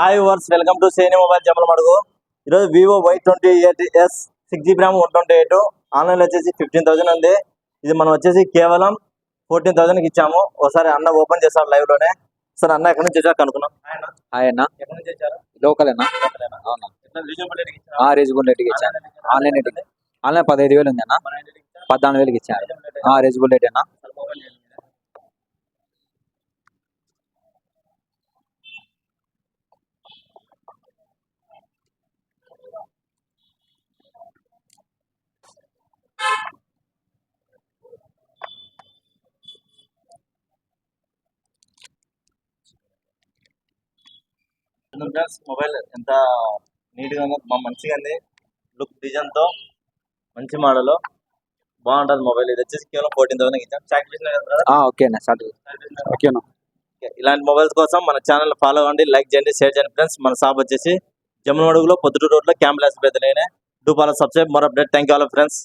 Hi verse welcome to Seni mobile Jammalamadugu. ఈరోజు Vivo Y twenty eight S six GB RAM one twenty eight. Online వచ్చేసి fifteen thousand ఉంది. ఇది మనం వచ్చేసి కేవలం ఫోర్టీన్ థౌసండ్కి ఇచ్చాము. ఒకసారి అన్న ఓపెన్ చేస్తారు లైవ్లోనే సార్ అన్న ఎక్కడి నుంచి వచ్చారు కనుక్కున్నాం హాయ్ అన్న. ఎక్కడి నుంచి వచ్చారు? లోకల్ అన్న. అవునా? ఆ రీజబుల్ రేట్కి ఇచ్చాను ఆన్లైన్ రేట్ ఆన్లైన్ పదహైదు వేలు ఉంది అన్న. పద్నాలుగు వేలకి ఇచ్చాను ఆ రీజబుల్ రేట్ అన్న. మొబైల్ ఎంత నీట్గా ఉందో బా- మంచిగా ఉంది లుక్ డిజైన్తో మంచి మోడల్ బాగుంటది మొబైల్. ఇది వచ్చేసి కేవలం ఫోర్టీన్ థౌసండ్ ఇచ్చాం. సాటిస్ఫాక్షన్ ఆ, ఓకే అన్న. సార్ ఓకే అన్న. ఇలాంటి మొబైల్స్ కోసం మన ఛానల్ ఫాలో అవ్వండి లైక్ చేయండి షేర్ చేయండి ఫ్రెండ్స్ మన షాప్ వచ్చేసి జమ్మలమడుగులో పొద్దుటూరు రోడ్లో క్యాంప్ లాస్ పెద్దలైన డూ ఫాలో సబ్స్క్రైబ్ మరో update thank you all friends